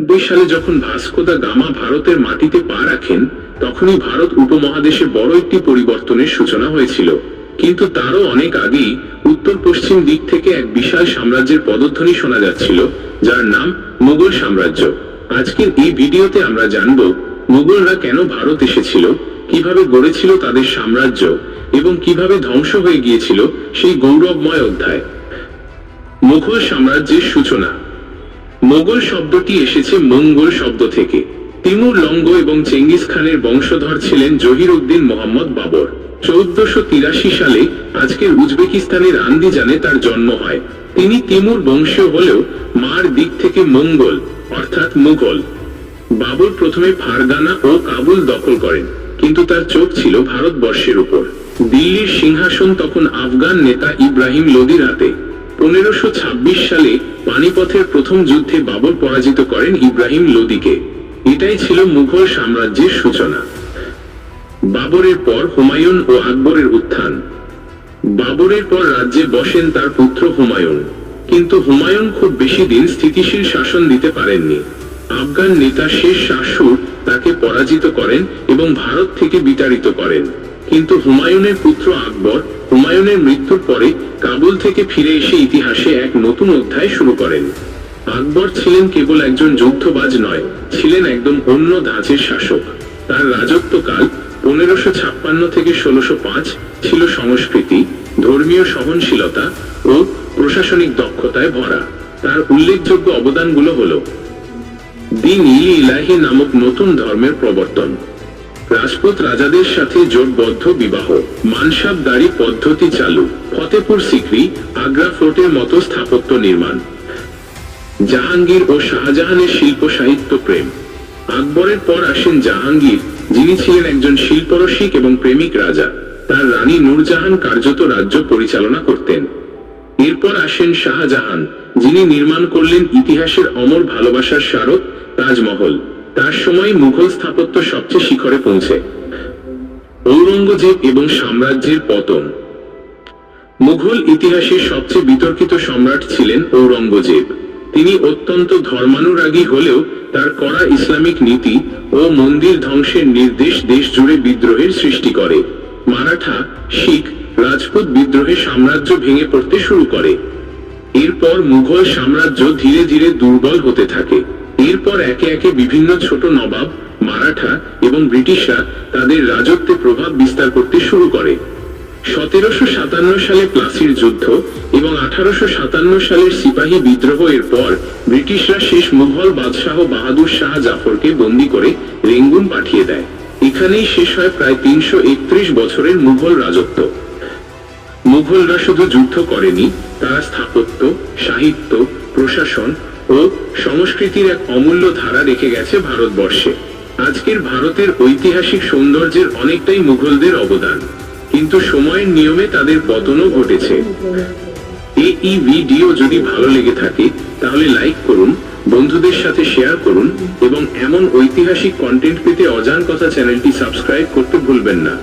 নব্বই সালে যখন ভাস্কো দা গামা ভারতের মাটিতে পা রাখেন, তখনই ভারত উপমহাদেশে বড় একটি পরিবর্তনের সূচনা হয়েছিল। কিন্তু তারও অনেক আগেই উত্তর পশ্চিম দিক থেকে এক বিশাল সাম্রাজ্যের পদধ্বনি শোনা যাচ্ছিল, যার নাম মুঘল সাম্রাজ্য। আজকের এই ভিডিওতে আমরা জানব, মুঘলরা কেন ভারত এসেছিল, কীভাবে গড়েছিল তাদের সাম্রাজ্য, এবং কীভাবে ধ্বংস হয়ে গিয়েছিল সেই গৌরবময় অধ্যায়। মুঘল সাম্রাজ্যের সূচনা। মোগল শব্দটি এসেছে মঙ্গল শব্দ থেকে। তিমুর লঙ্গ এবং চেঙ্গিস খানের বংশধর ছিলেন জহির উদ্দিন মোহাম্মদ বাবর। চৌদ্দশো তিরাশি সালে আজকের উজবেকিস্তানের আন্দিজানে তার জন্ম হয়। তিনি তিমুর বংশীয় হলেও মার দিক থেকে মঙ্গল, অর্থাৎ মুঘল। বাবর প্রথমে ফারগানা ও কাবুল দখল করেন, কিন্তু তার চোখ ছিল ভারতবর্ষের উপর। দিল্লির সিংহাসন তখন আফগান নেতা ইব্রাহিম লোদির হাতে। পনেরোশো ছাব্বিশ সালে পানিপথের প্রথম যুদ্ধে বাবর পরাজিত করেন ইব্রাহিম লোদিকে। এটাই ছিল মুঘল সাম্রাজ্যের সূচনা। বাবরের পর হুমায়ুন ও আকবরের উত্থান। বাবরের পর রাজ্যে বসেন তার পুত্র হুমায়ুন। কিন্তু হুমায়ুন খুব বেশি দিন স্থিতিশীল শাসন দিতে পারেননি। আফগান নেতা শেষ শাসুর তাকে পরাজিত করেন এবং ভারত থেকে বিতাড়িত করেন। কিন্তু হুমায়ুনের পুত্র আকবর হুমায়ুনের মৃত্যুর পরে কাবুল থেকে ফিরে এসে ইতিহাসে এক নতুন অধ্যায় শুরু করেন। আকবর ছিলেন কেবল একজন যুদ্ধবাজ নয়, ছিলেন একদম অন্য ধাঁচের শাসক। তার রাজত্বকাল পনেরোশো ছাপ্পান্ন থেকে ষোলোশো পাঁচ ছিল সংস্কৃতি, ধর্মীয় সহনশীলতা ও প্রশাসনিক দক্ষতায় ভরা। তার উল্লেখযোগ্য অবদানগুলো হলো দিন ইলাহি নামক নতুন ধর্মের প্রবর্তন। রাজপুত রাজাদের সাথে জোটবদ্ধ বিবাহ। মানসাবদারি পদ্ধতি চালু। ফতেপুর সিকরি, আগ্রা ফোর্টের মতো স্থাপত্য নির্মাণ। জাহাঙ্গীর ও শাহজাহানের শিল্প সাহিত্য প্রেম। আকবরের পর আসেন জাহাঙ্গীর, যিনি ছিলেন একজন শিল্পরসিক এবং প্রেমিক রাজা। তার রানী নূরজাহান কার্যত রাজ্য পরিচালনা করতেন। এরপর আসেন শাহজাহান, যিনি নির্মাণ করলেন ইতিহাসের অমর ভালোবাসার স্মারক তাজমহল। তার সময় মুঘল স্থাপত্য সবচেয়ে শিখরে পৌঁছে। ঔরঙ্গজেব এবং সাম্রাজ্যের পতন। মুঘল ইতিহাসের সবচেয়ে বিতর্কিত সম্রাট ছিলেন ঔরঙ্গজেব। তিনি অত্যন্ত ধর্মানুরাগী হলেও তার কড়া ইসলামিক নীতি ও মন্দির ধ্বংসের নির্দেশ দেশ জুড়ে বিদ্রোহের সৃষ্টি করে। মারাঠা, শিখ, রাজপুত বিদ্রোহে সাম্রাজ্য ভেঙে পড়তে শুরু করে। এরপর মুঘল সাম্রাজ্য ধীরে ধীরে দুর্বল হতে থাকে। একে একে বিভিন্ন ছোট নবাব, মারাঠা এবং ব্রিটিশরা তাদের রাজত্বে প্রভাব বিস্তার করতে শুরু করে। সতেরোশো সাতান্ন সালে প্লাসির যুদ্ধ এবং আঠারোশো সাতান্ন সালের সিপাহী বিদ্রোহ এর পর ব্রিটিশরা শেষ মুঘল বাদশাহ বাহাদুর শাহ জাফরকে বন্দি করে রেঙ্গুন পাঠিয়ে দেয়। এখানেই শেষ হয় প্রায় তিনশো একত্রিশ বছরের মুঘল রাজত্ব। মুঘলরা শুধু যুদ্ধ করেনি, তারা স্থাপত্য, সাহিত্য, প্রশাসন ও সংস্কৃতির এক অমূল্য ধারা রেখে গেছে ভারতবর্ষে। আজকের ভারতের ঐতিহাসিক সৌন্দর্যের অনেকটাই মুঘলদের অবদান। কিন্তু সময়ের নিয়মে তাদের পতনও ঘটেছে। এই ভিডিও যদি ভালো লেগে থাকে, তাহলে লাইক করুন, বন্ধুদের সাথে শেয়ার করুন এবং এমন ঐতিহাসিক কন্টেন্ট পেতে অজান কথা চ্যানেলটি সাবস্ক্রাইব করতে ভুলবেন না।